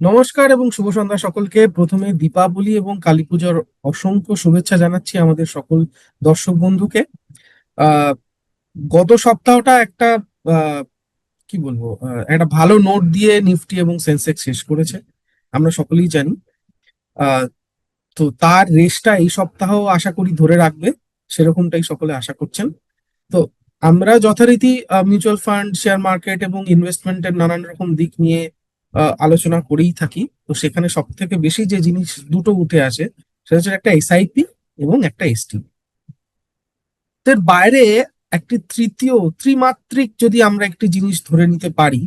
নমস্কার এবং শুভ সন্ধ্যা সকলকে। প্রথমে দীপাবলি এবং কালী পুজোর অসংখ্য শুভেচ্ছা জানাচ্ছি আমাদের সকল দর্শক বন্ধুকে। গত সপ্তাহটা একটা কি বলব একটা ভালো নোট দিয়ে নিফটি এবং সেন্সেক্স শেষ করেছে, আমরা সকলেই জানি। তো তার রেসটা এই সপ্তাহ আশা করি ধরে রাখবে, সেরকমটাই সকলে আশা করছেন। তো আমরা যথারীতি মিউচুয়াল ফান্ড শেয়ার মার্কেট এবং ইনভেস্টমেন্টের নানান রকম দিক নিয়ে আলোচনা করেই থাকি। তো সেখানে সব থেকে বেশি যে জিনিস দুটো উঠে আসে, সেটা হচ্ছে একটা এসআইপি এবং একটা এসটি এর বাইরে একটি তৃতীয়, ত্রিমাত্রিক যদি আমরা একটি জিনিস ধরে নিতে পারি,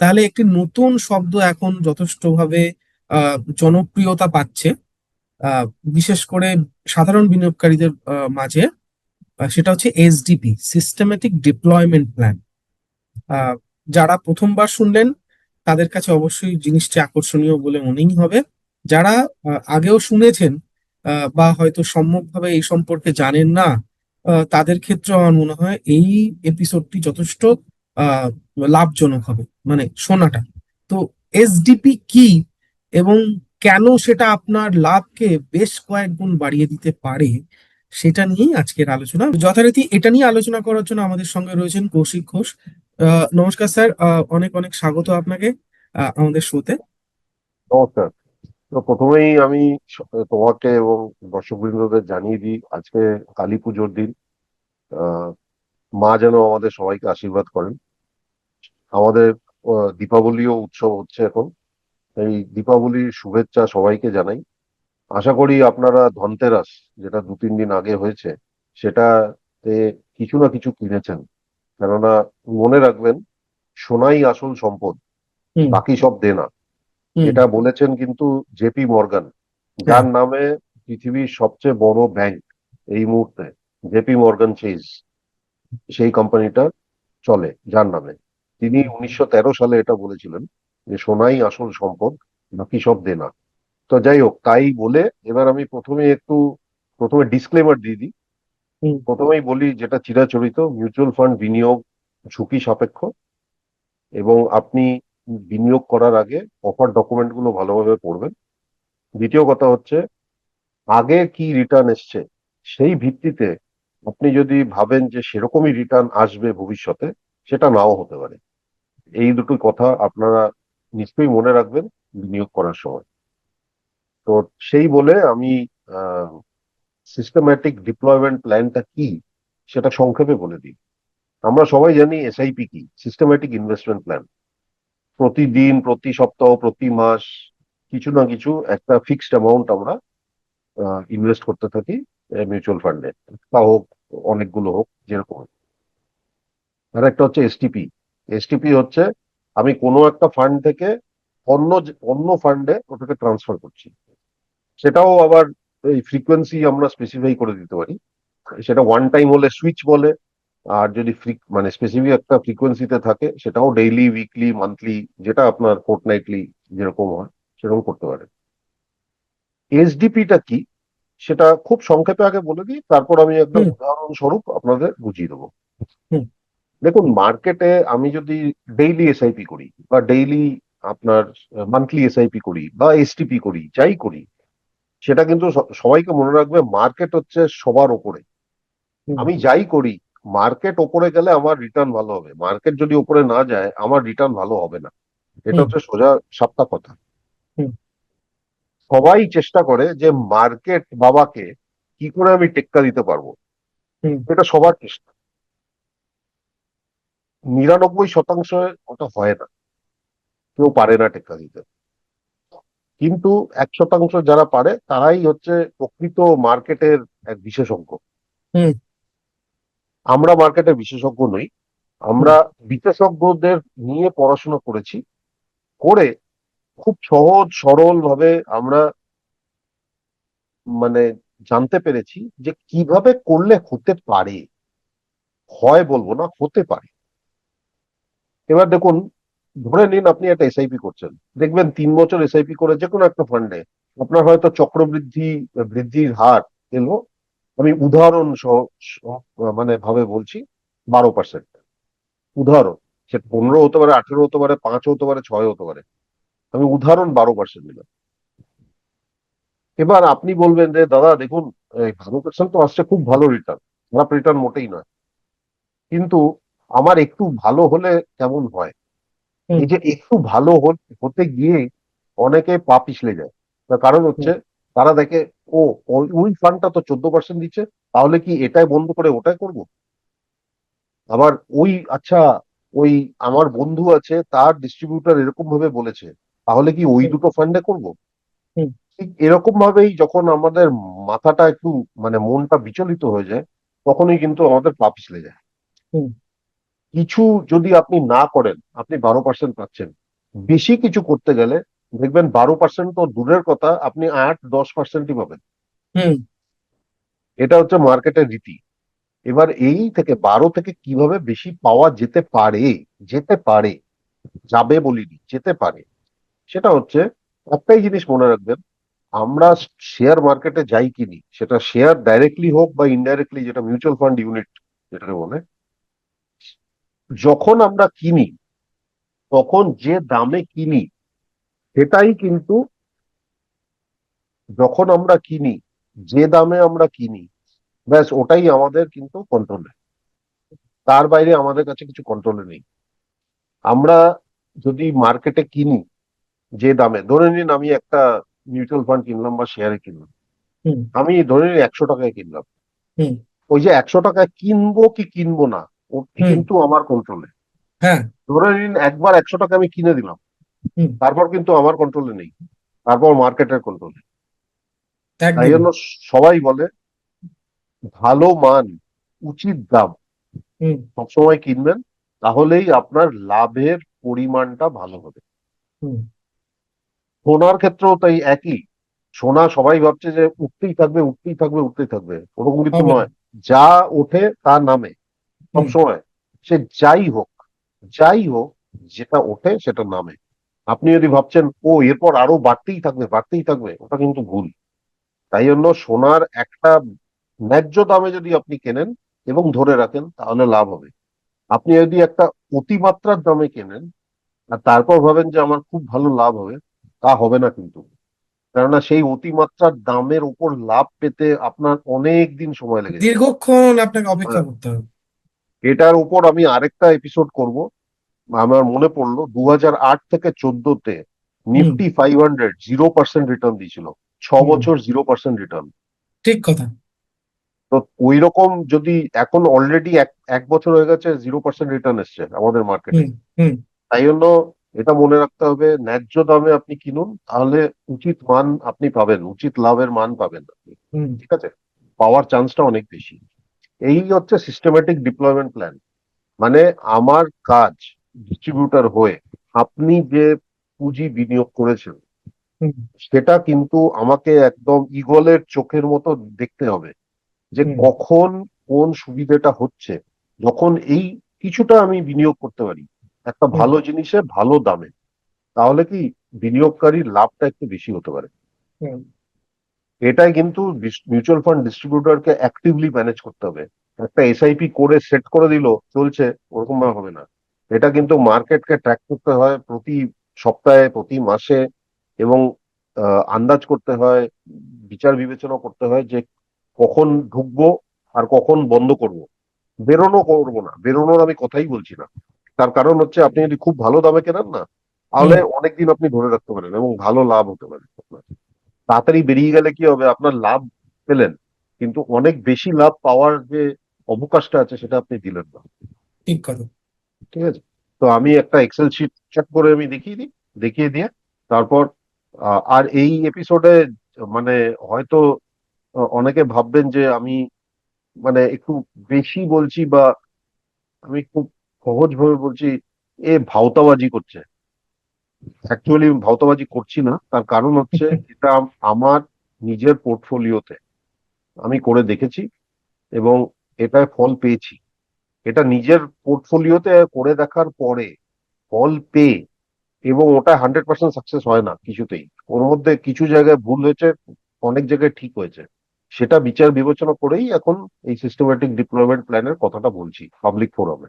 তাহলে একটি নতুন শব্দ এখন যথেষ্টভাবে জনপ্রিয়তা পাচ্ছে। বিশেষ করে সাধারণ বিনিয়োগকারীদের মাঝে সেটা হচ্ছে এসডিপি সিস্টেমেটিক ডিপ্লয়মেন্ট প্ল্যান যারা প্রথমবার শুনলেন তাদের কাছে অবশ্যই জিনিসটি আকর্ষণীয় বলে মনেই হবে। যারা আগেও শুনেছেন বা হয়তো সম্যকভাবে এই সম্পর্কে জানেন না তাদের ক্ষেত্রে আমার মনে হয় এই এপিসোডটি যথেষ্ট লাভজনক হবে মানে শোনাটা। তো এসডিপি কি এবং কেন সেটা আপনার লাভকে বেশ কয়েক গুণ বাড়িয়ে দিতে পারে, সেটা নিয়েই আজকের আলোচনা। যথারীতি এটা নিয়ে আলোচনা করার জন্য আমাদের সঙ্গে রয়েছেন কৌশিক ঘোষ। নমস্কার স্যার। অনেক অনেক স্বাগত আপনাকে আমাদের শোতে। নমস্কার। তো প্রথমেই আমি তোমাকে এবং দর্শকবৃন্দদের জানিয়ে দিই, আজকে কালী পুজোর দিন মা যেন আমাদের সবাইকে আশীর্বাদ করেন। আমাদের দীপাবলিও উৎসব হচ্ছে এখন। এই দীপাবলির শুভেচ্ছা সবাইকে জানাই। আশা করি আপনারা ধনতেরাস, যেটা দু তিন দিন আগে হয়েছে, সেটাতে কিছু না কিছু কিনেছেন। কেননা মনে রাখবেন সোনাই আসল সম্পদ বাকি সব দেনা। এটা বলেছেন কিন্তু জেপি মর্গান যার নামে পৃথিবীর সবচেয়ে বড় ব্যাংক এই মুহূর্তে জেপি মর্গান চেজ সেই কোম্পানিটা চলে যার নামে। তিনি উনিশশো তেরো সালে এটা বলেছিলেন যে সোনাই আসল সম্পদ বাকি সব দেনা। তো যাই হোক তাই বলে এবার আমি প্রথমে একটু প্রথমে ডিসক্লেমার দিয়ে দিই। প্রথমেই বলি যেটা চিরাচরিত মিউচুয়াল ফান্ড বিনিয়োগ ঝুঁকি সাপেক্ষ এবং আপনি বিনিয়োগ করার আগে অফার ডকুমেন্টগুলো ভালোভাবে পড়বেন। দ্বিতীয় কথা হচ্ছে, আগে কি রিটার্ন এসছে সেই ভিত্তিতে আপনি যদি ভাবেন যে সেরকমই রিটার্ন আসবে ভবিষ্যতে, সেটা নাও হতে পারে। এই দুটো কথা আপনারা নিশ্চয়ই মনে রাখবেন বিনিয়োগ করার সময়। তো সেই বলে আমি সিস্টেম্যাটিক ডিপ্লয়মেন্ট প্ল্যানটা কি, সেটা সংক্ষেপে বলে দিই। আমরা সবাই জানি এসআইপি কি সিস্টেম্যাটিক ইনভেস্টমেন্ট প্ল্যান প্রতিদিন, প্রতি সপ্তাহ, প্রতি মাস, কিছু না কিছু একটা ফিক্সড অ্যামাউন্ট আমরা ইনভেস্ট করতে থাকি মিউচুয়াল ফান্ডে তা হোক, অনেকগুলো হোক, যেরকম আর একটা হচ্ছে এসটিপি এসটিপি হচ্ছে, আমি কোনো একটা ফান্ড থেকে অন্য অন্য ফান্ডে ওটাকে ট্রান্সফার করছি। সেটাও আবার এই ফ্রিকোয়েন্সি আমরা স্পেসিফাই করে দিতে পারি। সেটা ওয়ান টাইম হলে সুইচ বলে আর যদি মানে স্পেসিফিক একটা ফ্রিকোয়েন্সিতে থাকে সেটাও ডেইলি উইকলি মান্থলি যেটা আপনার ফোর্টনাইটলি যেরকম হয় সেরকম করতে পারে। এসডিপিটা কি? সেটা খুব সংক্ষেপে আগে বলে দিই তারপর আমি একটা উদাহরণস্বরূপ আপনাদের বুঝিয়ে দেবো। দেখুন মার্কেটে আমি যদি ডেইলি এসআইপি করি বা ডেইলি আপনার মান্থলি এসআইপি করি বা এসটিপি করি যাই করি সেটা কিন্তু সবাইকে মনে রাখবে মার্কেট হচ্ছে সবার ওপরে। আমি যাই করি মার্কেট ওপরে গেলে আমার রিটার্ন ভালো হবে। মার্কেট যদি ওপরে না যায় আমার রিটার্ন ভালো হবে না। এটা হচ্ছে সোজা সাপ্তাহ কথা। সবাই চেষ্টা করে যে মার্কেট বাবাকে কি করে আমি টেক্কা দিতে পারব। এটা সবার চেষ্টা। নিরানব্বই শতাংশ ওটা হয় না। কেউ পারে না টেক্কা দিতে। কিন্তু এক শতাংশ যারা পারে তারাই হচ্ছে প্রকৃত মার্কেটের এক বিশেষজ্ঞ। আমরা মার্কেটের বিশেষজ্ঞ নই। আমরা বিশেষজ্ঞদের নিয়ে পড়াশোনা করেছি। করে খুব সহজ সরল ভাবে আমরা মানে জানতে পেরেছি যে কীভাবে করলে হতে পারে। হয় বলব না হতে পারে। এবার দেখুন ধরে নিন আপনি একটা এসআইপি করছেন। দেখবেন তিন বছর এসআইপি করে যে কোনো একটা ফান্ডে আপনার হয়তো চক্রবৃদ্ধি, বৃদ্ধির হার এলো। আমি উদাহরণ মানে ভাবে বলছি, বারো পার্সেন্ট উদাহরণ, সে পনেরো হতে পারে, আঠেরো হতে পারে, পাঁচ হতে পারে, ছয় হতে পারে। আমি উদাহরণ বারো পার্সেন্ট নিলাম এবার আপনি বলবেন যে, দাদা, দেখুন বারো পার্সেন্ট তো আসছে খুব ভালো রিটার্ন খারাপ রিটার্ন মোটেই নয়। কিন্তু আমার একটু ভালো হলে কেমন হয়। এই যে একটু ভালো হতে গিয়ে অনেকে পা পিছলে যায়। তার কারণ হচ্ছে তারা দেখে ও ওই- ফান্ডটা তো চোদ্দ পার্সেন্ট দিচ্ছে তাহলে কি এটাই বন্ধ করে ওটাই করব? আবার ওই আচ্ছা ওই আমার বন্ধু আছে তার ডিস্ট্রিবিউটার এরকম ভাবে বলেছে তাহলে কি ওই দুটো ফান্ডে করব? ঠিক এরকম ভাবেই যখন আমাদের মাথাটা একটু মানে মনটা বিচলিত হয়ে যায় তখনই কিন্তু আমাদের পা পিছলে যায়। কিছু যদি আপনি না করেন আপনি বারো পার্সেন্ট পাচ্ছেন। বেশি কিছু করতে গেলে দেখবেন বারো পার্সেন্ট তো দূরের কথা আপনি আট দশ পার্সেন্টই পাবেন। হুম। এটা হচ্ছে মার্কেটের রীতি। এবার এই থেকে বারো থেকে কীভাবে বেশি পাওয়া যেতে পারে যেতে পারে যাবে বলিনি যেতে পারে সেটা হচ্ছে একটাই জিনিস মনে রাখবেন আমরা শেয়ার মার্কেটে যাই কিনি সেটা শেয়ার ডাইরেক্টলি হোক বা ইনডাইরেক্টলি যেটা মিউচুয়াল ফান্ড ইউনিট যেটাকে বলে যখন আমরা কিনি তখন যে দামে কিনি সেটাই কিন্তু যখন আমরা কিনি যে দামে আমরা কিনি ব্যাস ওটাই আমাদের কিন্তু কন্ট্রোলে তার বাইরে আমাদের কাছে কিছু কন্ট্রোলে নেই। আমরা যদি মার্কেটে কিনি যে দামে ধরে নিন আমি একটা মিউচুয়াল ফান্ড কিনলাম বা শেয়ারে কিনলাম। আমি ধরে নিন একশো টাকায় কিনলাম। হুম। ওই যে একশো টাকায় কিনবো কি কিনবো না। কিন্তু আমার কন্ট্রোলে হ্যাঁ। ধরে নিন একবার একশো টাকা আমি কিনে দিলাম। তারপর কিন্তু আমার কন্ট্রোলে নেই। তারপর মার্কেটের কন্ট্রোলে তাই জন্য সবাই বলে ভালো মান উচিত দাম। সবসময় কিনবেন তাহলেই আপনার লাভের পরিমাণটা ভালো হবে। হুম। সোনার ক্ষেত্রেও তাই একই। সোনা সবাই ভাবছে যে উঠতেই থাকবে উঠতেই থাকবে উঠতেই থাকবে। ওরকম কিন্তু নয়। যা ওঠে তা নামে। সবসময় সে যাই হোক যাই হোক যেটা ওঠে সেটা নামে। আপনি যদি ভাবছেন ও এরপর আরও বাড়তেই থাকবে বাড়তেই থাকবে ওটা কিন্তু ভুল। তাই জন্য সোনার একটা ন্যায্য দামে যদি আপনি কেনেন এবং ধরে রাখেন তাহলে লাভ হবে। আপনি যদি একটা অতিমাত্রার দামে কেনেন আর তারপর ভাবেন যে আমার খুব ভালো লাভ হবে তা হবে না কিন্তু। কেননা সেই অতিমাত্রার দামের উপর লাভ পেতে আপনার অনেক দিন সময় লেগে দীর্ঘক্ষণ আপনাকে অপেক্ষা হ্যাঁ। করতে হবে। এটার উপর আমি আরেকটা এপিসোড করব। আমার মনে পড়ল দু আট থেকে চোদ্দতে Nifty five hundred zero percent return দিয়েছিল। ছ বছর জিরো পার্সেন্ট রিটার্ন ঠিক কথা। তো ওই রকম যদি এখন অলরেডি এক এক বছর হয়ে গেছে জিরো পার্সেন্ট রিটার্ন এসছে আমাদের মার্কেটে তাই জন্য এটা মনে রাখতে হবে ন্যায্য দামে আপনি কিনুন তাহলে উচিত মান আপনি পাবেন উচিত লাভের মান পাবেন আপনি। ঠিক আছে? পাওয়ার চান্সটা অনেক বেশি। এই হচ্ছে সিস্টেমেটিক ডিপ্লয়মেন্ট প্ল্যান মানে আমার কাজ ডিস্ট্রিবিউটার হয়ে আপনি যে পুঁজি বিনিয়োগ করেছেন সেটা কিন্তু আমাকে একদম ইগলের চোখের মতো দেখতে হবে যে কখন কোন সুবিধাটা হচ্ছে যখন এই কিছুটা আমি বিনিয়োগ করতে পারি। একটা ভালো জিনিসে ভালো দামে। তাহলে কি বিনিয়োগকারীর লাভটা একটু বেশি হতে পারে? এটাই কিন্তু মিউচুয়াল ফান্ড ডিস্ট্রিবিউটরকে অ্যাক্টিভলি ম্যানেজ করতে হবে। একটা এসআইপি করে সেট করে দিল চলছে ওরকম ভাবে হবে না। এটা কিন্তু মার্কেটকে ট্র্যাক করতে হয় প্রতি সপ্তাহে প্রতি মাসে এবং আন্দাজ করতে হয় বিচার বিবেচনা করতে হয় যে কখন ঢুকবো আর কখন বন্ধ করব। বেরোনো করব না বেরোনোর আমি কথাই বলছি না। তার কারণ হচ্ছে আপনি যদি খুব ভালো দামে কেনেন না তাহলে অনেকদিন আপনি ধরে রাখতে পারেন এবং ভালো লাভ হতে পারে। আপনার তাড়াতাড়ি বেরিয়ে গেলে কি হবে? আপনার লাভ পেলেন। কিন্তু অনেক বেশি লাভ পাওয়ার যে অবকাশটা আছে সেটা আপনি দিলেন না। ঠিক ঠিক আছে? তো আমি একটা এক্সেল শিট চেক করে আমি দেখিয়ে দিই দেখিয়ে দিয়ে তারপর আর এই এপিসোডে মানে হয়তো অনেকে ভাববেন যে আমি মানে একটু বেশি বলছি বা আমি খুব সহজ ভাবে বলছি এ ভাওতাবাজি করছে। অ্যাকচুয়ালি ভাওতাবাজি করছি না। তার কারণ হচ্ছে এটা আমার নিজের পোর্টফোলিওতে আমি করে দেখেছি এবং এটায় ফল পেয়েছি। এটা নিজের পোর্টফোলিওতে করে দেখার পরে ফল পেয়ে এবং ওটা হান্ড্রেড পার্সেন্ট সাকসেস হয় না কিছুতেই। ওর মধ্যে কিছু জায়গায় ভুল হয়েছে অনেক জায়গায় ঠিক হয়েছে। সেটা বিচার বিবেচনা করেই এখন এই সিস্টেমেটিক ডিপ্লয়মেন্ট প্ল্যানের কথাটা বলছি পাবলিক ফোরামে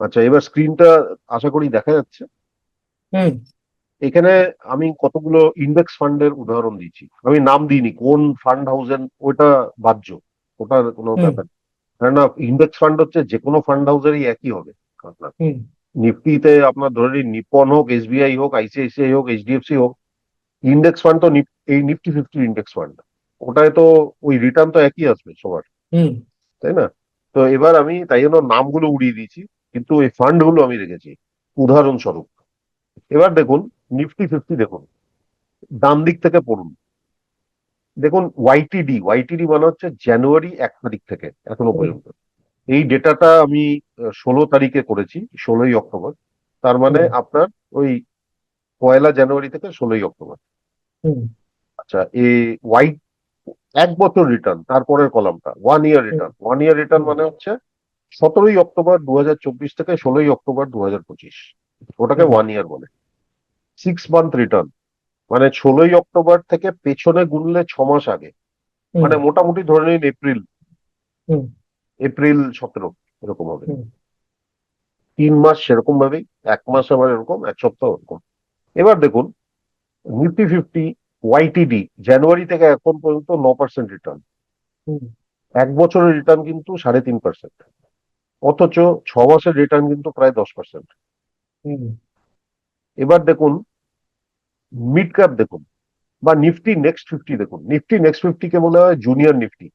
আচ্ছা এবার স্ক্রিনটা আশা করি দেখা যাচ্ছে। এখানে আমি কতগুলো ইন্ডেক্স ফান্ডের উদাহরণ দিচ্ছি আমি নাম দিইনি কোন ফান্ড হাউসের ওটা বাহ্য ওটার কোনো। ব্যাপার না। কেননা ইন্ডেক্স ফান্ড হচ্ছে যে কোনো ফান্ড হাউসেরই একই হবে আপনার। নিফটিতে আপনার ধরে নিন নিপন হোক এসবিআই হোক আইসিআইসিআই হোক এইচডিএফসি হোক ইন্ডেক্স ফান্ড তো এই নিফটি ফিফটি ইন্ডেক্স ফান্ড ওটায় তো ওই রিটার্ন তো একই আসবে সবার। হুম। তাই না? তো এবার আমি তাই জন্য নামগুলো উড়িয়ে দিয়েছি কিন্তু এই ফান্ডগুলো আমি রেখেছি। উদাহরণস্বরূপ এবার দেখুন নিফটি ফিফটি দেখুন। ডান দিক থেকে পড়ুন। দেখুন ওয়াইটিডি ওয়াইটিডি মানে হচ্ছে জানুয়ারি এক তারিখ থেকে এখনও পর্যন্ত। এই ডেটাটা আমি ষোলো তারিখে করেছি ষোলোই অক্টোবর। তার মানে আপনার ওই পয়লা জানুয়ারি থেকে ষোলোই অক্টোবর। আচ্ছা এই হোয়াইট এক বছর রিটার্ন তারপরের কলামটা one year return one year return মানে হচ্ছে সতেরোই অক্টোবর দু হাজার চব্বিশ থেকে ষোলোই অক্টোবর দু হাজার পঁচিশ। ওটাকে ওয়ান ইয়ার বলে। সিক্স মান্থ রিটার্ন মানে ষোলোই অক্টোবর থেকে পেছনে গুনলে ছ মাস আগে। মানে মোটামুটি ধরে নিন এপ্রিল। এপ্রিল সতেরো এরকম হবে। তিন মাস সেরকম ভাবেই এক মাস আবার এরকম এক সপ্তাহ এরকম। এবার দেখুন নিফটি ফিফটি ওয়াইটিডি জানুয়ারি থেকে এখন পর্যন্ত ন পার্সেন্ট রিটার্ন। এক বছরের রিটার্ন কিন্তু সাড়ে তিন পার্সেন্ট অথচ ছ মাসের রিটার্ন কিন্তু প্রায় দশ পার্সেন্ট এবার দেখুন মিড ক্যাপ দেখুন বা নিফটি নেক্সট ফিফটি দেখুন। নিফটি নেক্সট ফিফটি কে মনে হয় জুনিয়র নিফটি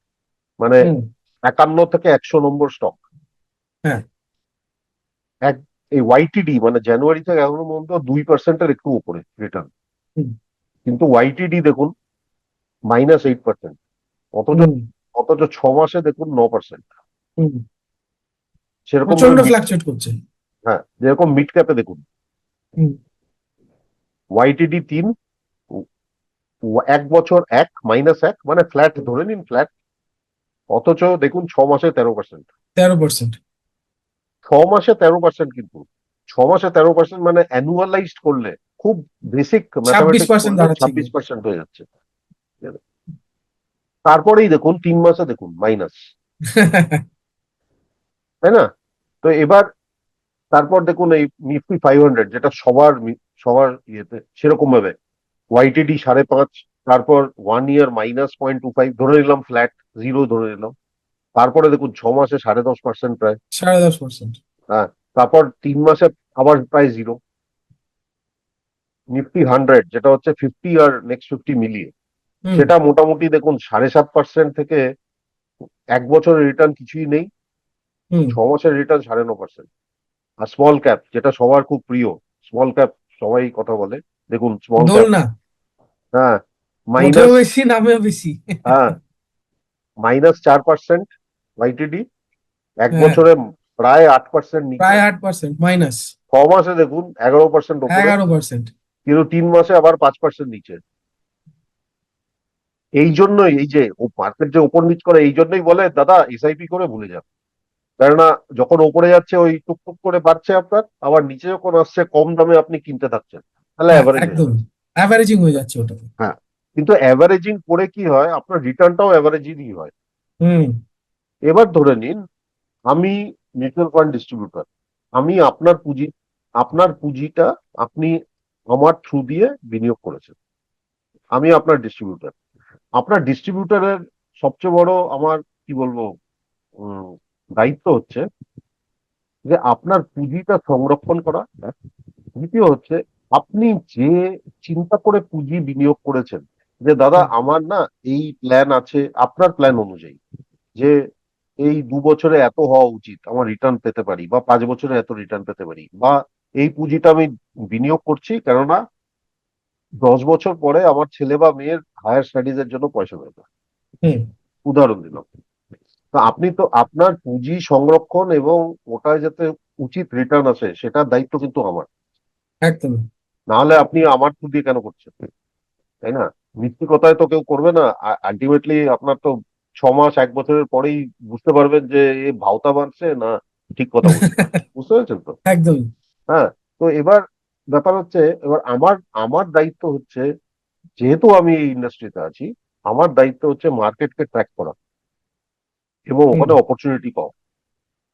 মানে একান্ন থেকে একশো নম্বর স্টক হ্যাঁ। এক এই ওয়াইটিডি মানে জানুয়ারি থেকে এখনও পর্যন্ত দুই পার্সেন্টের একটু উপরে রিটার্ন। কিন্তু ওয়াইটিডি দেখুন মাইনাস এইট পার্সেন্ট অথচ অথচ ছ মাসে দেখুন ন পার্সেন্ট সেরকম হ্যাঁ যেরকম মিড ক্যাপে দেখুন। ওয়াইটিডি তিন এক বছর এক মাইনাস এক মানে ফ্ল্যাট ধরে নিন ফ্ল্যাট অথচ দেখুন ছ মাসে তেরো পার্সেন্ট তেরো পার্সেন্ট ছ মাসে তেরো পার্সেন্ট কিন্তু ছ মাসে তেরো পার্সেন্ট মানে অ্যানুয়ালাইজড করলে খুব বেসিক 26% ছাব্বিশ পার্সেন্ট হয়ে যাচ্ছে। তারপরেই দেখুন তিন মাসে দেখুন মাইনাস তাই না? তো এবার তারপর দেখুন এই নিফটি ফাইভ হান্ড্রেড যেটা সবার সবার ইয়েতে সেরকম ভাবে ওয়াইটিডি সাড়ে পাঁচ তারপর one year minus point two five ধরে নিলাম ফ্ল্যাট জিরো ধরে নিলাম। তারপরে দেখুন ছ মাসে সাড়ে দশ পার্সেন্ট প্রায়। সাড়ে দশ পার্সেন্ট হ্যাঁ তারপর তিন মাসে আবার প্রায় জিরো নিফটি হান্ড্রেড যেটা হচ্ছে ফিফটি আর নেক্সট ফিফটি মিলিয়ে। সেটা মোটামুটি দেখুন সাড়ে সাত পার্সেন্ট থেকে এক বছরের রিটার্ন কিছুই নেই। ছ মাসের রিটার্ন সাড়ে ন পার্সেন্ট আর স্মল ক্যাপ যেটা সবার খুব প্রিয় স্মল ক্যাপ সবাই কথা বলে। দেখুন স্মল হ্যাঁ মাইনাস বেশি নামেও বেশি। হ্যাঁ মাইনাস চার পার্সেন্ট ওয়াইটিডি এক হ্যাঁ। বছরে প্রায় আট পার্সেন্ট নিচে প্রায় আট পার্সেন্ট মাইনাস ছ মাসে দেখুন এগারো পার্সেন্ট এগারো পার্সেন্ট কিন্তু তিন মাসে আবার পাঁচ পার্সেন্ট নিচে এই জন্যই এই যে মার্কেট যে ওপর নিচ করে এই জন্যই বলে দাদা এসআইপি করে ভুলে যান। কেননা যখন ওপরে যাচ্ছে ওই টুকটুক করে বাড়ছে আপনার আবার নিচে যখন আসছে কম দামে আপনি কিনতে থাকছেন। তাহলে অ্যাভারেজ হ্যাঁ, একদম। অ্যাভারেজিং হয়ে যাচ্ছে ওটা কিন্তু অ্যাভারেজিং করে কি হয় আপনার রিটার্নটাও অ্যাভারেজিংই হয়। হুম। এবার ধরে নিন আমি মিউচুয়াল ফান্ড ডিস্ট্রিবিউটর আমি আপনার পুঁজি আপনার পুঁজিটা আপনি আমার থ্রু দিয়ে বিনিয়োগ করেছেন। আমি আপনার ডিস্ট্রিবিউটর আপনার ডিস্ট্রিবিউটরের সবচেয়ে বড় আমার কি বলব উম, দায়িত্ব হচ্ছে যে আপনার পুঁজিটা সংরক্ষণ করা দ্বিতীয় হচ্ছে আপনি যে চিন্তা করে পুঁজি বিনিয়োগ করেছেন যে দাদা আমার না এই প্ল্যান আছে আপনার প্ল্যান অনুযায়ী যে এই দু বছরে এত হওয়া উচিত আমার রিটার্ন পেতে পারি বা পাঁচ বছরে এত রিটার্ন পেতে পারি বা এই পুঁজিটা আমি বিনিয়োগ করছি কেননা দশ বছর পরে আমার ছেলে বা মেয়ের হায়ার স্টাডিজ এর জন্য পয়সা হুম। উদাহরণ দিলাম। তো আপনি তো আপনার পুঁজি সংরক্ষণ এবং ওটায় যাতে উচিত রিটার্ন আসে সেটার দায়িত্ব কিন্তু আমার। একদম। নাহলে আপনি আমার থ্রু দিয়ে কেন করছেন? তাই না? মিথ্যে কথায় তো কেউ করবে না। আলটিমেটলি আপনার তো ছ মাস এক বছরের পরেই বুঝতে পারবেন যে এ ভাওতা বাড়ছে না ঠিক কথা বলছে। বুঝতে পেরেছেন তো? একদম। হ্যাঁ তো এবার ব্যাপার হচ্ছে এবার আমার আমার দায়িত্ব হচ্ছে যেহেতু আমি এই ইন্ডাস্ট্রিতে আছি আমার দায়িত্ব হচ্ছে মার্কেটকে ট্র্যাক করা। এবং ওখানে অপরচুনিটি পাওয়া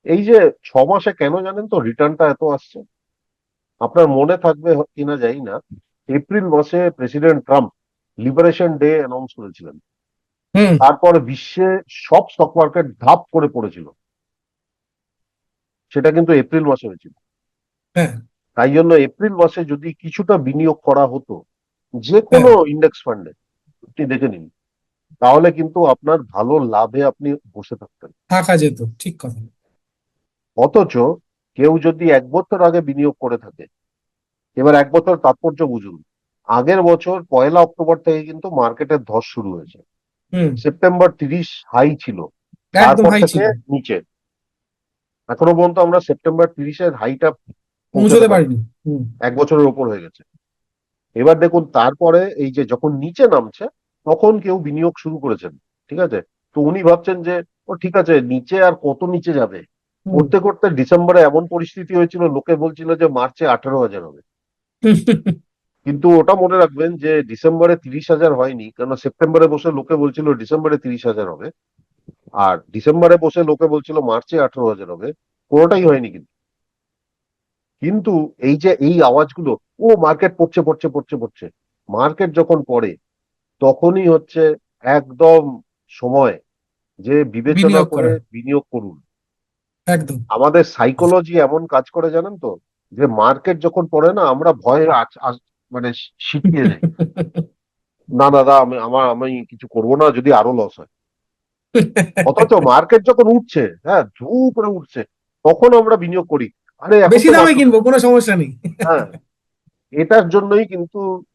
এই যে ছ মাসে কেন জানেন তো? রিটার্নটা এত আসছে। আপনার মনে থাকবে কিনা জানি না। এপ্রিল মাসে president Trump liberation day announce করেছিলেন। তারপরে বিশ্বে সব স্টক মার্কেট ধাপ করে পড়েছিল। সেটা কিন্তু এপ্রিল মাসে হয়েছিল। হ্যাঁ। তাই জন্য এপ্রিল মাসে যদি কিছুটা বিনিয়োগ করা হতো যে কোনো ইন্ডেক্স ফান্ডে আপনি দেখে নিন। তাহলে কিন্তু আপনার ভালো লাভে আপনি বসে থাকতেন। থাকা যেত ঠিক কথা। অথচ কেউ যদি এক বছর আগে বিনিয়োগ করে থাকে এবার এক বছর তাৎপর্য বুঝুন আগের বছর পয়লা অক্টোবর থেকে কিন্তু মার্কেটের ধস শুরু হয়েছে। সেপ্টেম্বর তিরিশ হাই ছিল একদম তারপর থেকে নিচে। এখনও পর্যন্ত আমরা সেপ্টেম্বর তিরিশের হাইটা পৌঁছতে পারিনি। এক বছরের ওপর হয়ে গেছে। এবার দেখুন তারপরে এই যে যখন নিচে নামছে তখন কেউ বিনিয়োগ শুরু করেছেন ঠিক আছে? তো উনি ভাবছেন যে ও ঠিক আছে নিচে আর কত নিচে যাবে? করতে করতে ডিসেম্বরে এমন পরিস্থিতি হয়েছিল লোকে বলছিল যে মার্চে আঠারো হাজার হবে। কিন্তু ওটা মনে রাখবেন যে ডিসেম্বরে তিরিশ হাজার হয়নি কারণ সেপ্টেম্বরে বসে লোকে বলছিল ডিসেম্বরে তিরিশ হাজার হবে আর ডিসেম্বরে বসে লোকে বলছিল মার্চে আঠারো হাজার হবে কোনোটাই হয়নি কিন্তু। কিন্তু এই যে এই আওয়াজগুলো ও মার্কেট পড়ছে পড়ছে পড়ছে পড়ছে। মার্কেট যখন পড়ে তখনই হচ্ছে একদম সময় যে বিবেচনা করে বিনিয়োগ করুন। একদম। আমাদের সাইকোলজি এমন কাজ করে জানেন তো? যে মার্কেট যখন পড়ে না আমরা ভয়ে মানে শিখিয়ে যাই না দাদা আমি আমার আমি কিছু করব না যদি আরও লস হয়। অথচ মার্কেট যখন উঠছে হ্যাঁ ধু করে উঠছে তখন আমরা বিনিয়োগ করি। আরে বেশি দামে কিনবো কোনো সমস্যা নেই। হ্যাঁ এটার জন্যই কিন্তু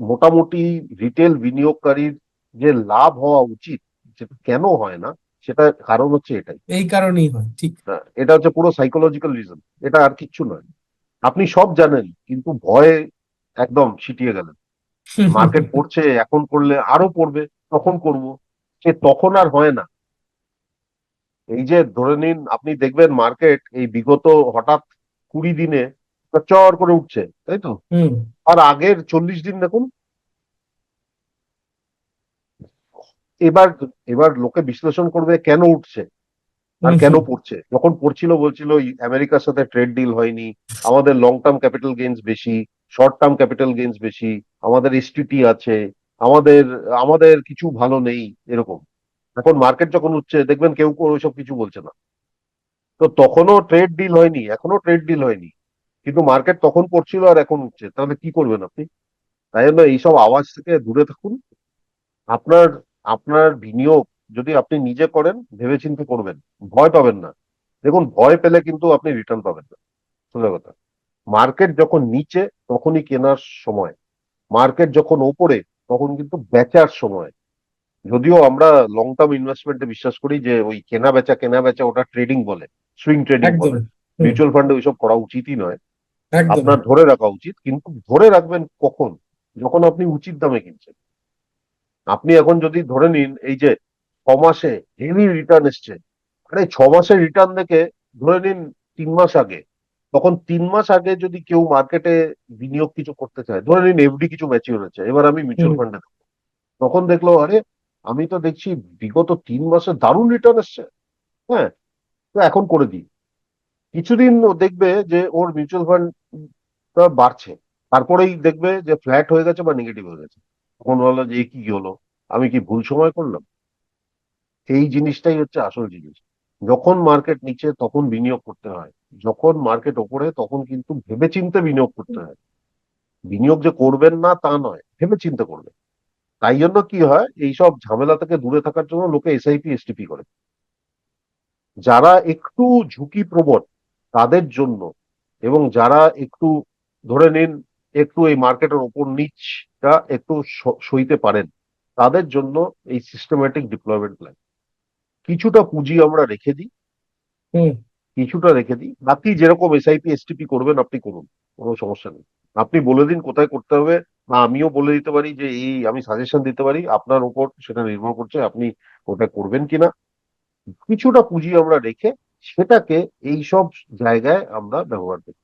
মোটামুটি রিটেল বিনিয়োগকারীর যে লাভ হওয়া উচিত সেটা কেন হয় না সেটা কারণ হচ্ছে এটাই। এই কারণেই হয় ঠিক। হ্যাঁ, এটা হচ্ছে পুরো সাইকোলজিক্যাল রিজন এটা আর কিচ্ছু নয়। আপনি সব জানেন কিন্তু ভয়ে একদম ছিটিয়ে গেলেন। মার্কেট পড়ছে এখন করলে আরও পড়বে তখন করব। সে তখন আর হয় না। এই যে ধরে নিন আপনি দেখবেন মার্কেট এই বিগত হঠাৎ কুড়ি দিনে চর করে উঠছে তাই তো? হুম। আর আগের চল্লিশ দিন দেখুন এবার এবার লোকে বিশ্লেষণ করবে কেন উঠছে আর কেন পড়ছে। যখন পড়ছিল বলছিল আমেরিকার সাথে ট্রেড ডিল হয়নি আমাদের লং টার্ম ক্যাপিটাল গেইনস বেশি শর্ট টার্ম ক্যাপিটাল গেইনস বেশি আমাদের এসটিটি আছে আমাদের আমাদের কিছু ভালো নেই এরকম। এখন মার্কেট যখন উঠছে দেখবেন কেউ কেউ ওইসব কিছু বলছে না। তো তখনও ট্রেড ডিল হয়নি এখনও ট্রেড ডিল হয়নি। কিন্তু মার্কেট তখন পড়ছিল আর এখন উঠছে তাহলে কি করবেন আপনি? তাই জন্য এইসব আওয়াজ থেকে দূরে থাকুন। আপনার আপনার বিনিয়োগ যদি আপনি নিজে করেন ভেবেচিন্তে করবেন ভয় পাবেন না। দেখুন ভয় পেলে কিন্তু আপনি রিটার্ন পাবেন না। সোজা কথা। মার্কেট যখন নিচে তখনই কেনার সময়। মার্কেট যখন ওপরে তখন কিন্তু বেচার সময়। যদিও আমরা লং টার্ম ইনভেস্টমেন্টে বিশ্বাস করি যে ওই কেনা বেচা কেনা বেচা ওটা ট্রেডিং বলে সুইং ট্রেডিং বলে। মিউচুয়াল ফান্ডে ওইসব করা উচিতই নয়। আপনার ধরে রাখা উচিত, কিন্তু ধরে রাখবেন কখন? যখন আপনি উচিত দামে কিনছেন। আপনি এখন যদি ধরে নিন, এই যে ছ মাসে হেভি রিটার্ন এসছে, আরে ছ মাসের রিটার্ন দেখে ধরে নিন তিন মাস আগে, তখন তিন মাস আগে যদি কেউ মার্কেটে বিনিয়োগ কিছু করতে চায়, ধরে নিন এফডি কিছু ম্যাচিওর হয়েছে এবার আমি মিউচুয়াল। ফান্ডে তখন দেখল, আরে আমি তো দেখছি বিগত তিন মাসে দারুণ রিটার্ন এসছে। হ্যাঁ তো এখন করে দিই। কিছুদিন দেখবে যে ওর মিউচুয়াল ফান্ড বাড়ছে। তারপরেই দেখবে যে ফ্ল্যাট হয়ে গেছে বা নেগেটিভ হয়ে গেছে। তখন বলল যে কি হলো? আমি কি ভুল সময় করলাম? এই জিনিসটাই হচ্ছে আসল জিনিস। যখন মার্কেট নিচে, তখন বিনিয়োগ করতে হয়। যখন মার্কেট ওপরে, তখন কিন্তু ভেবে ভেবেচিন্তে বিনিয়োগ করতে হয়। বিনিয়োগ যে করবেন না, তা নয় ভেবে ভেবেচিন্তে করবেন। তাই জন্য কি হয়, এইসব ঝামেলা থেকে দূরে থাকার জন্য লোকে এসআইপি এসটিপি করে। যারা একটু ঝুঁকি প্রবণ তাদের জন্য এবং যারা একটু ধরে নিন একটু এই মার্কেটের ওপর নিচটা একটু সইতে পারেন তাদের জন্য এই সিস্টেম্যাটিক ডিপ্লয়মেন্ট প্ল্যান কিছুটা পুঁজি আমরা রেখে দিই। হুম। কিছুটা রেখে দিই। বাকি যেরকম এসআইপি এসটিপি করবেন আপনি করুন কোনো সমস্যা নেই। আপনি বলে দিন কোথায় করতে হবে না আমিও বলে দিতে পারি যে এই আমি সাজেশন দিতে পারি আপনার উপর সেটা নির্ভর করছে আপনি ওটা করবেন কিনা। কিছুটা পুঁজি আমরা রেখে সেটাকে এই সব জায়গায় আমরা ব্যবহার করি।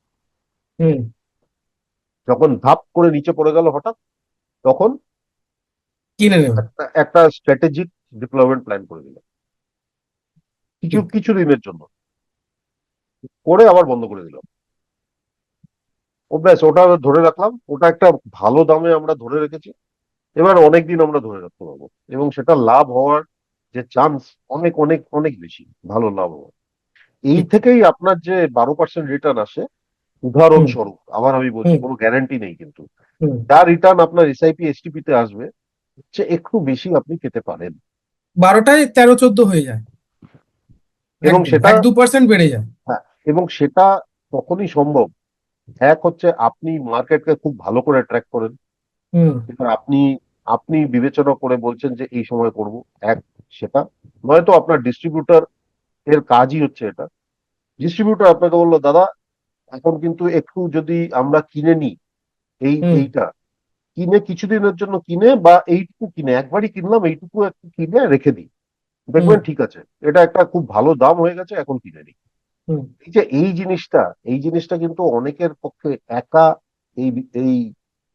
যখন ধাপ করে নিচে পড়ে গেল হঠাৎ তখন কিনে একটা একটা স্ট্র্যাটেজিক ডিপ্লয়মেন্ট প্ল্যান করে দিলাম কিছু কিছু দিনের জন্য। করে আবার বন্ধ করে দিলাম ও ব্যাস ওটা ধরে রাখলাম। ওটা একটা ভালো দামে আমরা ধরে রেখেছি। এবার অনেকদিন আমরা ধরে রাখতে পারব। এবং সেটা লাভ হওয়ার যে চান্স অনেক অনেক অনেক বেশি। ভালো লাভ হওয়ার। এই থেকেই আপনার যে বারো পার্সেন্ট রিটার্ন আসে উদাহরণস্বরূপ আবার আমি বলছি কোনো গ্যারান্টি নেই কিন্তু। যা রিটার্ন আপনার এসআইপি এসটিপি তে আসবে হচ্ছে একটু বেশি আপনি পেতে পারেন। বারোটায় তেরো চোদ্দ হয়ে যায়। এবং সেটা দু পার্সেন্ট বেড়ে যায়। হ্যাঁ এবং সেটা তখনই সম্ভব। এক হচ্ছে আপনি মার্কেটকে খুব ভালো করে ট্র্যাক করেন। এবার আপনি আপনি বিবেচনা করে বলছেন যে এই সময় করব। এক সেটা নয়তো আপনার ডিস্ট্রিবিউটর এর কাজই হচ্ছে এটা। ডিস্ট্রিবিউটর আপনাকে বলল দাদা এখন কিন্তু একটু যদি আমরা কিনে নিই এই এইটা কিনে কিছুদিনের জন্য কিনে বা এইটুকু কিনে একবারই কিনলাম এইটুকু একটু কিনে রেখে দিই। দেখবেন ঠিক আছে এটা একটা খুব ভালো দাম হয়ে গেছে এখন কিনে নিই। এই যে এই জিনিসটা এই জিনিসটা কিন্তু অনেকের পক্ষে একা এই এই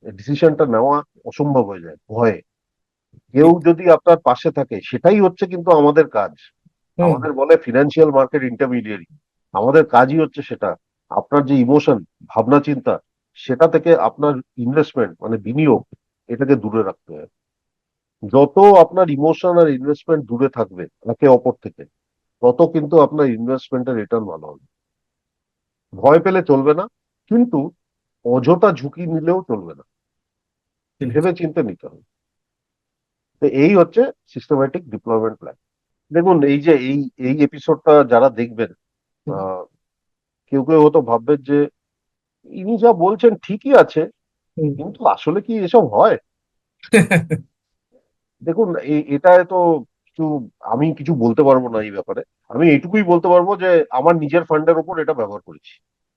ডিসিশনটা নেওয়া অসম্ভব হয়ে যায় ভয়ে। কেউ যদি আপনার পাশে থাকে সেটাই হচ্ছে কিন্তু আমাদের কাজ। আমাদের বলে ফিনান্সিয়াল মার্কেট ইন্টারমিডিয়ারি আমাদের কাজই হচ্ছে সেটা। আপনার যে ইমোশন ভাবনা চিন্তা সেটা থেকে আপনার ইনভেস্টমেন্ট মানে বিনিয়োগ এটাকে দূরে রাখতে হয়। যত আপনার ইমোশন আর ইনভেস্টমেন্ট দূরে থাকবে একে অপর থেকে তত কিন্তু আপনার ইনভেস্টমেন্টের রিটার্ন ভালো হবে। ভয় পেলে চলবে না কিন্তু অযথা ঝুঁকি নিলেও চলবে না। ভেবে চিন্তে নিতে হবে। তো এই হচ্ছে সিস্টেম্যাটিক ডিপ্লয়মেন্ট প্ল্যান দেখুন এই যে এই এই এপিসোডটা যারা দেখবেন আহ, কেউ কেউ হয়তো ভাববেন যে ইনি যা বলছেন ঠিকই আছে কিন্তু আসলে কি এসব হয়? দেখুন এটা তো কিছু আমি কিছু বলতে পারব না এই ব্যাপারে। আমি এইটুকুই বলতে পারব যে আমার নিজের ফান্ডের উপর এটা ব্যবহার করেছি।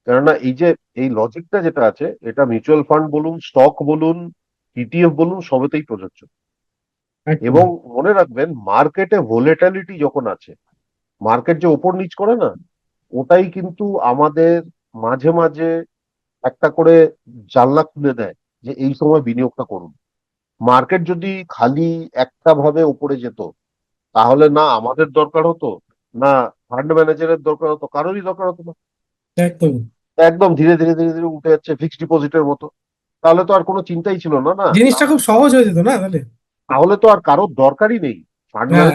কেননা এই যে এই লজিকটা যেটা আছে এটা মিউচুয়াল ফান্ড বলুন স্টক বলুন ইটিএফ বলুন সবেতেই প্রযোজ্য। এবং মনে রাখবেন মার্কেটে ভোলেটালিটি যখন আছে মার্কেট যে ওপর নিচ করে না ওটাই কিন্তু আমাদের মাঝে মাঝে একটা করে জানলা খুলে দেয় যে এই সময় বিনিয়োগটা করুন। মার্কেট যদি খালি একটা ভাবে উপরে যেত তাহলে না আমাদের দরকার হতো না ফান্ড ম্যানেজারের দরকার হতো কারোরই দরকার হতো না। একদম। একদম ধীরে ধীরে ধীরে ধীরে উঠে যাচ্ছে ফিক্সড ডিপোজিটের মতো। তাহলে তো আর কোনো চিন্তাই ছিল না না? জিনিসটা খুব সহজ হয়ে যেত না তাহলে? তাহলে তো আর কারোর দরকারই নেই। ফান্ড হ্যাঁ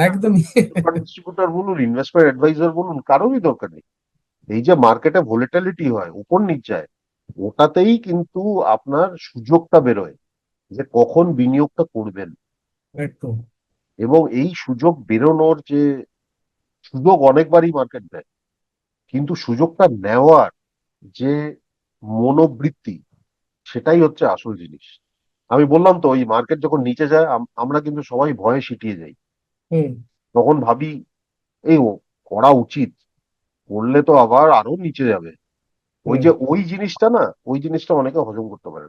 ডিস্ট্রিবিউটর বলুন ইনভেস্টমেন্ট অ্যাডভাইজার বলুন কারোরই দরকার নেই। এই যে মার্কেটে ভোলেটালিটি হয় উপর নিচ যায় ওটাতেই কিন্তু আপনার সুযোগটা বেরোয় যে কখন বিনিয়োগটা করবেন। এবং এই সুযোগ বেরোনোর যে সুযোগ অনেকবারই মার্কেট দেয় কিন্তু সুযোগটা নেওয়ার যে মনোবৃত্তি সেটাই হচ্ছে আসল জিনিস। আমি বললাম তো ওই মার্কেট যখন নিচে যায় আমরা কিন্তু সবাই ভয়ে সিটিয়ে যাই। তখন ভাবি এই ও করা উচিত। করলে তো আবার আরও নিচে যাবে। ওই যে ওই জিনিসটা না ওই জিনিসটা অনেকে হজম করতে পারে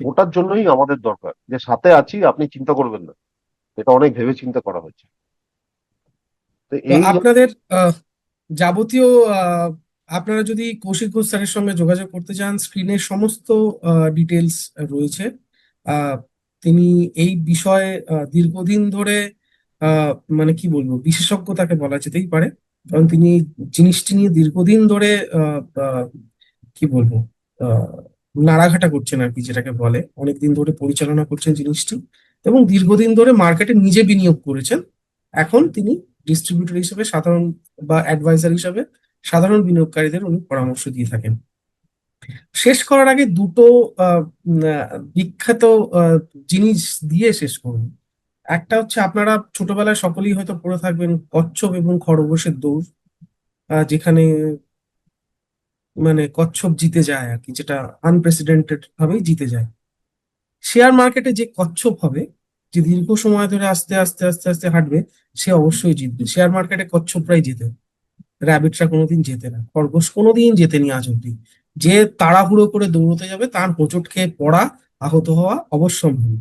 ওটার জন্যই আমাদের দরকার। যে সাথে আছি আপনি চিন্তা করবেন না। এটা অনেক ভেবে চিন্তা করা হয়েছে। আপনাদের যাবতীয় আপনারা যদি কৌশিক ঘোষ স্যারের সঙ্গে যোগাযোগ করতে চান স্ক্রিনে সমস্ত ডিটেলস রয়েছে। তিনি এই বিষয়ে দীর্ঘদিন ধরে মানে কি বলব, বিশেষজ্ঞ তাকে বলা যেতেই পারে। কারণ তিনি জিনিসটি নিয়ে দীর্ঘদিন ধরে কি বলব নাড়াঘাটা করছেন আর কি যেটাকে বলে। অনেকদিন ধরে পরিচালনা করছেন জিনিসটি এবং দীর্ঘদিন ধরে মার্কেটে নিজে বিনিয়োগ করেছেন। এখন তিনি ডিস্ট্রিবিউটর হিসেবে, সাধারণ বা অ্যাডভাইজার হিসেবে সাধারণ বিনিয়োগকারীদের উনি পরামর্শ দিয়ে থাকেন। শেষ করার আগে দুটো বিখ্যাত জিনিস দিয়ে শেষ করুন। একটা হচ্ছে আপনারা ছোটবেলায় সকলেই হয়তো পড়ে থাকবেন কচ্ছপ এবং খরগোশের দৌড় যেখানে মানে কচ্ছপ জিতে যায় আর কি, যেটা আনপ্রেসিডেন্টেড ভাবেই জিতে যায়। শেয়ার মার্কেটে যে কচ্ছপ হবে, যে দীর্ঘ সময় ধরে আস্তে আস্তে আস্তে আস্তে হাঁটবে, সে অবশ্যই জিতবে। শেয়ার মার্কেটে কচ্ছপরাই জেতে। র্যাবিটরা কোনোদিন জেতে না। খরগোশ কোনোদিন জেতেনি আজ অব্দি যে তাড়াহুড়ো করে দৌড়তে যাবে, তার হোঁচট খেয়ে পড়া, আহত হওয়া অবশ্যম্ভাবী।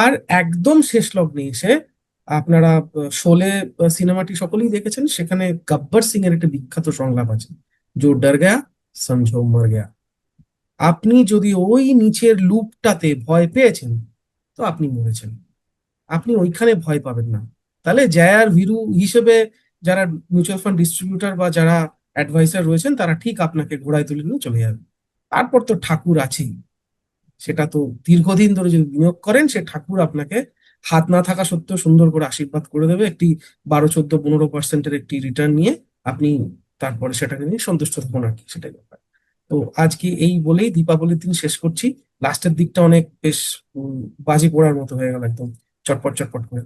আর একদম শেষ লগ্নে এসে আপনারা শোলে সিনেমাটি সকলেই দেখেছেন, সেখানে গব্বর সিং এর একটা বিখ্যাত সংলাপ আছে। জো ডর গয়া সমঝো মর গয়া। আপনি যদি ওই নিচের লুপটাতে ভয় পেয়েছেন, তো আপনি মরেছেন। আপনি ওইখানে ভয় পাবেন না। তাহলে জায়ার ভিরু হিসেবে যারা মিউচুয়াল ফান্ড ডিস্ট্রিবিউটর বা যারা অ্যাডভাইসার রয়েছেন, তারা ঠিক আপনাকে ঘোড়ায় তুলে নিয়ে চলে যাবে তারপর তো ঠাকুর আছেই। সেটা তো দীর্ঘদিন ধরে যদি বিনিয়োগ করেন, সে ঠাকুর আপনাকে হাত না থাকা সত্ত্বেও সুন্দর করে আশীর্বাদ করে দেবে। একটি বারো, চোদ্দ, পনেরো পার্সেন্টের একটি রিটার্ন নিয়ে আপনি তারপরে সেটাকে নিয়ে সন্তুষ্ট থাকুন আর কি, সেটাই ব্যাপার। তো আজকে এই বলেই দীপাবলির দিন শেষ করছি। লাস্টের দিকটা অনেক বেশ বাজি পড়ার মতো হয়ে গেল একদম। চটপট চটপট করে।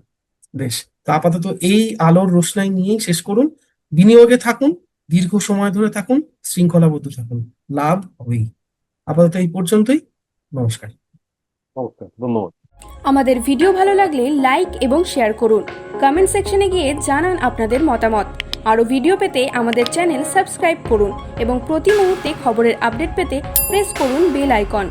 বেশ তো আপাতত এই আলোর রোশনাই নিয়েই শেষ করুন। বিনিয়োগে থাকুন দীর্ঘ সময় ধরে থাকুন শৃঙ্খলাবদ্ধ থাকুন। লাভ হবেই। আপাতত এই পর্যন্তই। নমস্কার। নমস্কার ধন্যবাদ। আমাদের ভিডিও ভালো লাগলে লাইক এবং শেয়ার করুন। কমেন্ট সেকশনে গিয়ে জানান আপনাদের মতামত। আরও ভিডিও পেতে আমাদের চ্যানেল সাবস্ক্রাইব করুন এবং প্রতি মুহূর্তে খবরের আপডেট পেতে প্রেস করুন বেল আইকন।